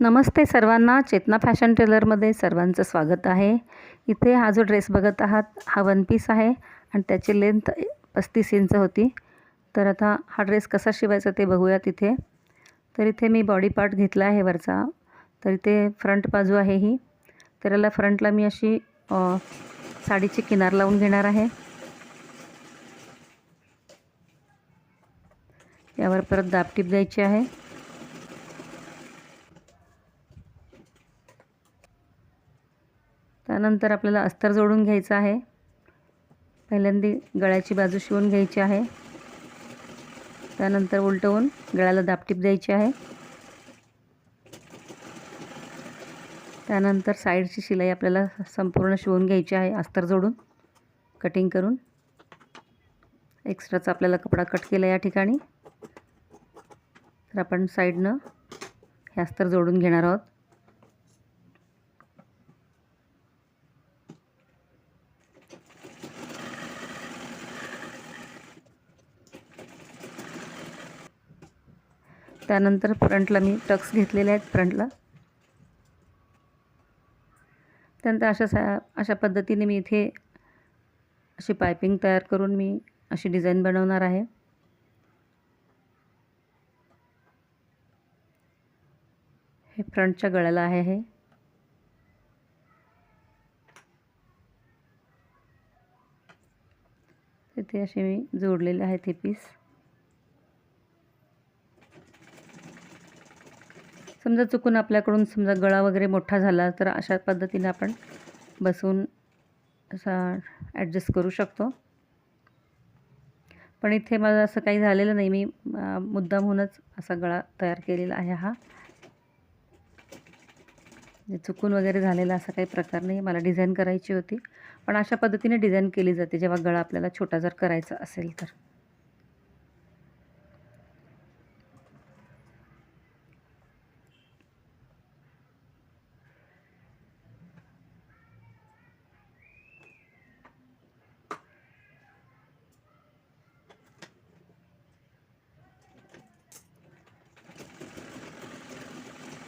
नमस्ते सर्वांना चेतना फॅशन टेलरमध्ये सर्वांचं स्वागत आहे. इथे हा जो ड्रेस बघत आहात हा वन पीस आहे आणि त्याची लेंथ पस्तीस इंच होती. तर आता हा ड्रेस कसा शिवायचा ते बघूयात इथे तर इथे मी बॉडी पार्ट घेतला आहे वरचा. तर इथे फ्रंट बाजू आहे ही. तर याला फ्रंटला मी अशी साडीची किनार लावून घेणार आहे. यावर परत दाबटीप द्यायची आहे. त्यानंतर आपल्याला अस्तर जोडून घ्यायचं आहे. पहिल्यांदा गळ्याची बाजू शिवून घ्यायची आहे. त्यानंतर उलटवून गळ्याला दापटीप द्यायची आहे. त्यानंतर साईडची शिलाई आपल्याला संपूर्ण शिवून घ्यायची आहे अस्तर जोडून. कटिंग करून. एक्स्ट्राचा आपल्याला कपडा कट केला या ठिकाणी. तर आपण साईडनं हे अस्तर जोडून घेणार आहोत. त्यानंतर फ्रंटला मी टक्स घेतलेले आहेत फ्रंटला. त्यानंतर अशा सा अशा पद्धतीने मी इथे अशी पायपिंग तयार करून मी अशी डिझाईन बनवणार आहे. हे फ्रंटच्या गळ्याला आहे हे. तिथे असे मी जोडलेले आहेत ते पीस. समजा चुकून आपल्याकडून समजा गळा वगैरे मोठा झाला तर अशा पद्धतीने आपण बसून असा ॲडजस्ट करू शकतो. पण इथे मला असं काही झालेलं नाही. मी मुद्दामहूनच असा गळा तयार केलेला आहे हा. म्हणजे चुकून वगैरे झालेला असा काही प्रकार नाही. मला डिझाईन करायची होती. पण अशा पद्धतीने डिझाईन केली जाते. जेव्हा गळा आपल्याला छोटा जर करायचा असेल तर.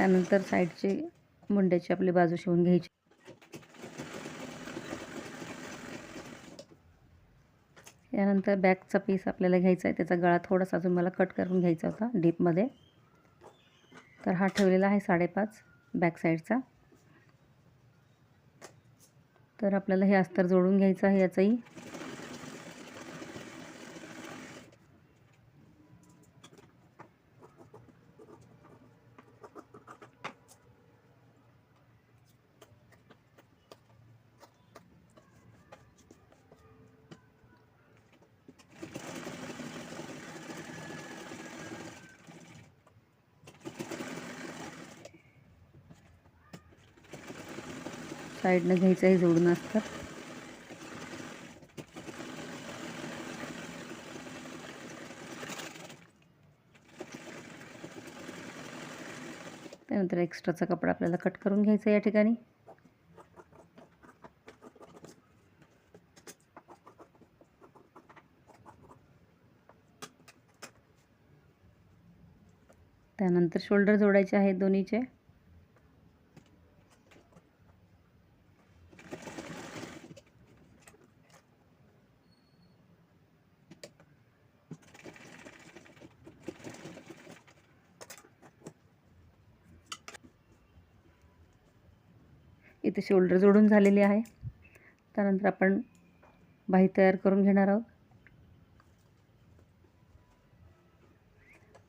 त्यानंतर साईडची मुंड्याची आपली बाजू शिवून घ्यायची. यानंतर बॅकचा पीस आपल्याला घ्यायचा आहे. त्याचा गळा थोडासा अजून मला कट करून घ्यायचा होता डीपमध्ये तर हा ठेवलेला आहे साडेपाच बॅक साईडचा तर आपल्याला हे अस्तर जोडून घ्यायचं आहे याचंही. साईडनं घ्यायचं जोडून असतात त्यानंतर एक्स्ट्राचा कपडा आपल्याला कट करून घ्यायचा या ठिकाणी. त्यानंतर शोल्डर जोडायचे आहेत दोन्हीचे. इथे शोल्डर जोडून झालेली आहे. त्यानंतर आपण बाही तयार करून घेणार आहोत.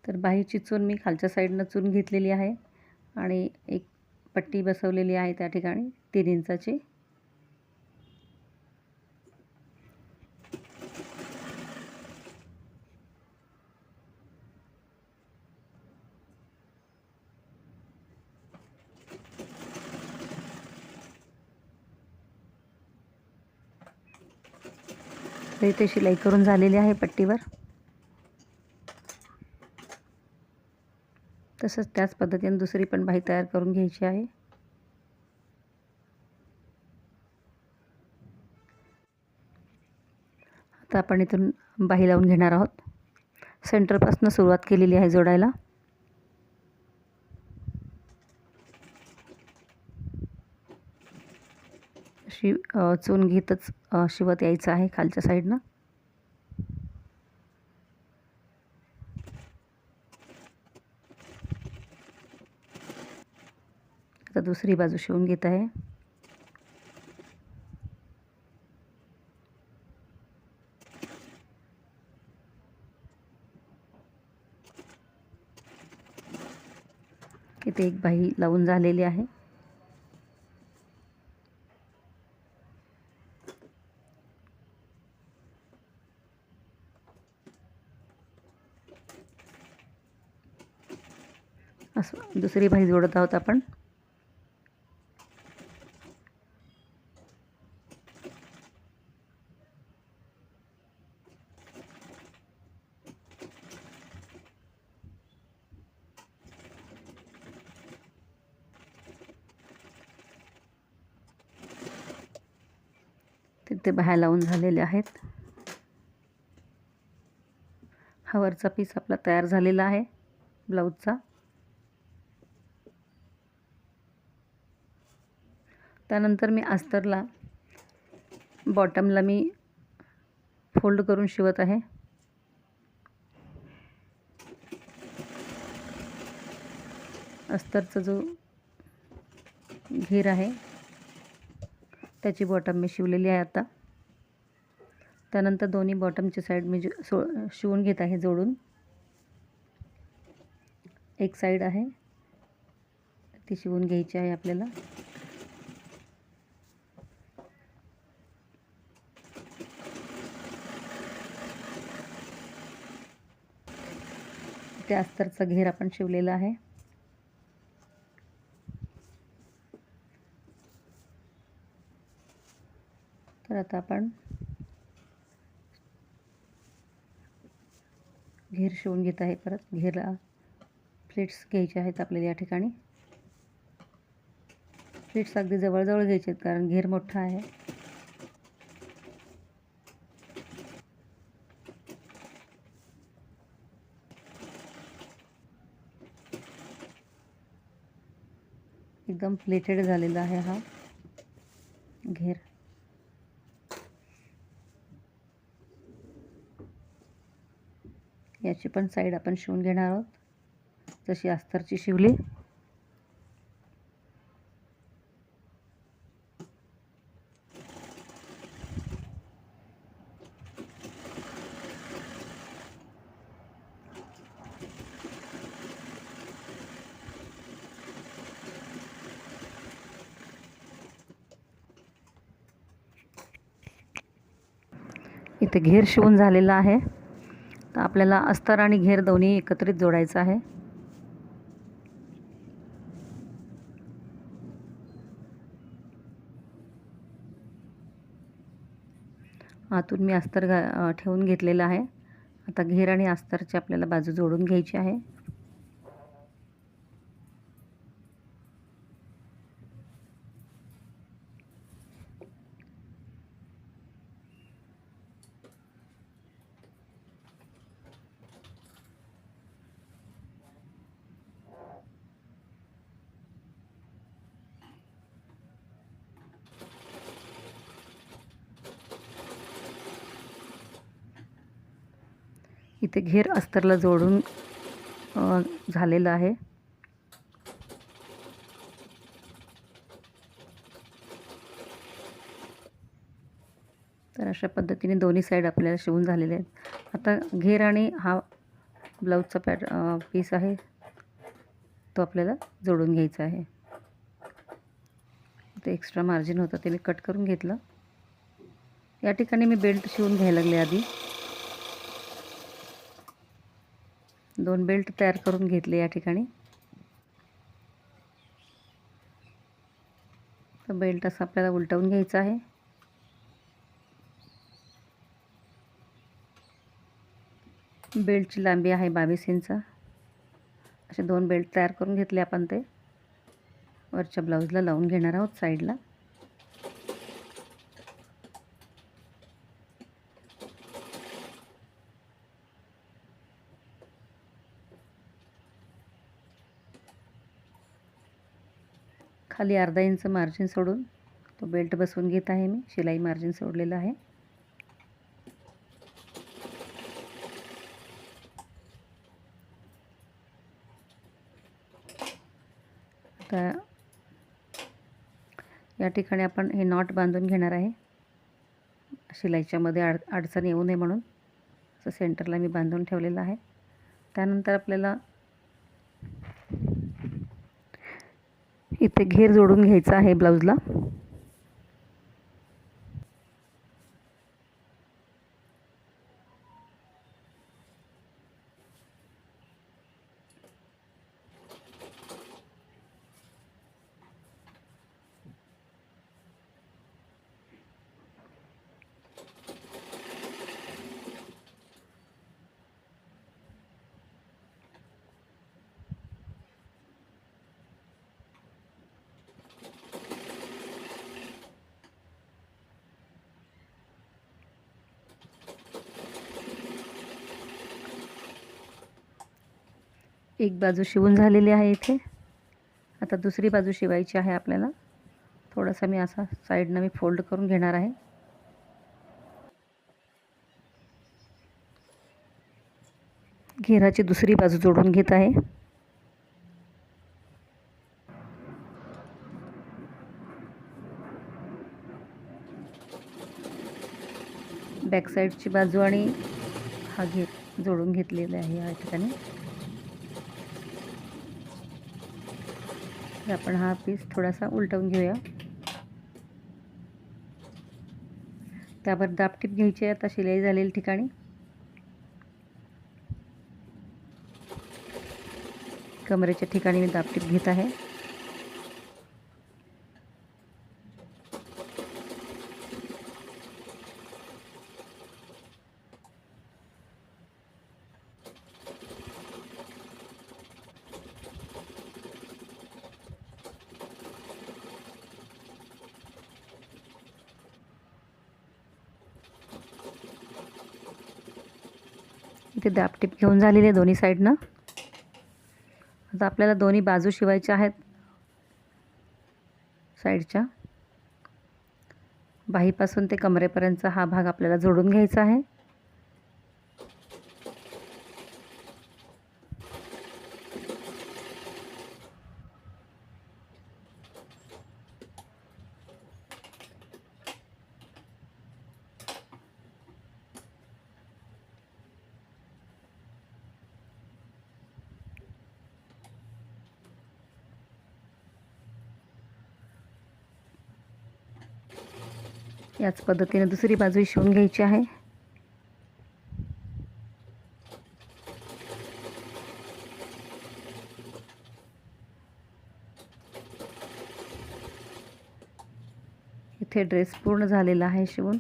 तर बाहीची चून मी खालच्या साईडनं चून घेतलेली आहे आणि एक पट्टी बसवलेली आहे त्या ठिकाणी तीन इंचाची. तर इथे शिलाई करून झालेली आहे पट्टीवर. तसंच त्याच पद्धतीने दुसरी पण बाही तयार करून घ्यायची आहे. आता आपण इथून बाही लावून घेणार आहोत. सेंटरपासून सुरुवात केलेली आहे जोडायला. अशी चून घेतच शिवत यायचं आहे खालच्या साईडनं. आता दुसरी बाजू शिवून घेत आहे. इथे एक बाई लावून झालेली आहे असं दुसरी भाजी जोडत आहोत आपण. तिथे बाहेर लावून झालेले आहेत. हा वरचा पीस आपला तयार झालेला आहे ब्लाऊजचा. त्यानंतर मी अस्तरला बॉटमला मी फोल्ड करून शिवत आहे. अस्तरचा जो घेर आहे त्याची बॉटम मी शिवलेली आहे आता. त्यानंतर दोन्ही बॉटमची साईड मी जो- सो शिवून घेत आहे जोडून. एक साईड आहे ती शिवून घ्यायची आहे आपल्याला. त्या अस्तरचा घेर आपण शिवलेला आहे. तर आता आपण घेर शिवून घेत आहे परत. घेरला प्लेट्स घ्यायचे आहेत आपल्याला या ठिकाणी. प्लेट्स अगदी जवळजवळ घ्यायचे आहेत कारण घेर मोठा आहे. एकदम प्लेटेड झालेला आहे हा. घेर. याची पण साईड आपण शिवून घेणार आहोत. जशी अस्तरची शिवली. इथे घेर शिवून झालेला आहे. तर आपल्याला अस्तर आणि घेर दोन्ही एकत्रित जोडायचं आहे. आतून मी अस्तर घा ठेवून घेतलेलं आहे. आता घेर आणि अस्तरची आपल्याला बाजू जोडून घ्यायची आहे. इथे घेर अस्तरला जोडून झालेलं आहे. तर अशा पद्धतीने दोन्ही साईड आपल्याला शिवून झालेले आहेत. आता घेर आणि हा ब्लाऊजचा पॅट पीस आहे. तो आपल्याला जोडून घ्यायचा आहे. ते एक्स्ट्रा मार्जिन होतं ते मी कट करून घेतलं. या ठिकाणी मी बेल्ट शिवून घ्यायला लागले आधी. दोन बेल्ट तयार करून घेतले या ठिकाणी. तर बेल्ट असं आपल्याला उलटवून घ्यायचा आहे. बेल्टची लांबी आहे बावीस इंच. असे दोन बेल्ट तयार करून घेतले आपण ते. वरच्या ब्लाऊजला लावून घेणार आहोत साईडला. खाली अर्धा इंच मार्जिन सोडून तो बेल्ट बसवून घेत आहे मी. शिलाई मार्जिन सोडलेलं आहे. आता या ठिकाणी आपण हे नॉट बांधून घेणार आहे. शिलाईच्यामध्ये अड अडचण येऊ नये म्हणून असं सेंटरला मी बांधून ठेवलेलं आहे. त्यानंतर आपल्याला इथे घेर जोडून घ्यायचा आहे ब्लाऊजला. एक बाजू शिवून झालेली आहे इथे. आता दुसरी बाजू शिवायची आहे आपल्याला. थोडासा मी असा साईडनं मी फोल्ड करून घेणार आहे. घेराची दुसरी बाजू जोडून घेत आहे. बॅक साईडची बाजू आणि हा घेर जोडून घेतलेला आहे या ठिकाणी. तर आपण हा पीस थोडासा उलटवून घेऊया. त्यावर दापटीप घ्यायची आहे आता शिलाई झालेल्या ठिकाणी. कमरेच्या ठिकाणी मी दापटीप घेत आहे. इथे दापटीप घेऊन झालेली आहे दोन्ही साईडनं आता आपल्याला दोन्ही बाजू शिवायच्या आहेत. साईडच्या बाहीपासून ते कमरेपर्यंतचा हा भाग आपल्याला जोडून घ्यायचा आहे. याच पद्धतीने दुसरी बाजू शिवून घ्यायची आहे. इथे ड्रेस पूर्ण झालेला आहे शिवून.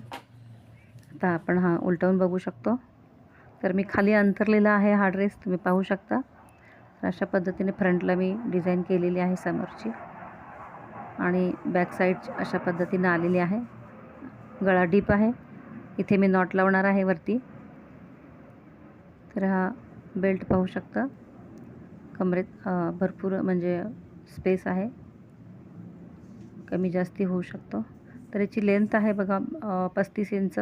आता आपण हा उलटवून बघू शकतो. तर मी खाली अंतरलेला आहे हा ड्रेस तुम्ही पाहू शकता. अशा पद्धतीने फ्रंटला मी डिझाईन केलेली आहे समोरची. आणि बॅक साईड अशा पद्धतीनं आलेली आहे. गळा डीप आहे. इथे मी नॉट लावणार आहे वरती. तर हा बेल्ट पाहू शकता. कमरेत भरपूर म्हणजे स्पेस आहे. कमी जास्ती होऊ शकतो. तर याची लेंथ आहे बघा पस्तीस इंच.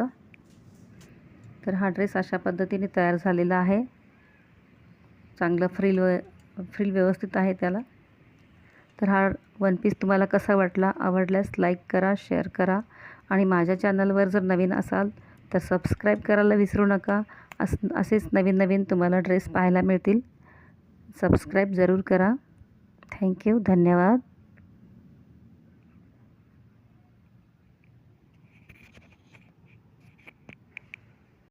तर हा ड्रेस अशा पद्धतीने तयार झालेला आहे. चांगलं फ्रिल व फ्रिल व्यवस्थित आहे त्याला. तर हा वन पीस तुम्हाला कसा वाटला आवडल्यास लाईक करा शेअर करा. आणि माझ्या चॅनलवर जर नवीन असाल तर सबस्क्राईब करायला विसरू नका. अस असेच नवीन नवीन तुम्हाला ड्रेस पाहायला मिळतील. सबस्क्राईब जरूर करा. थँक्यू धन्यवाद.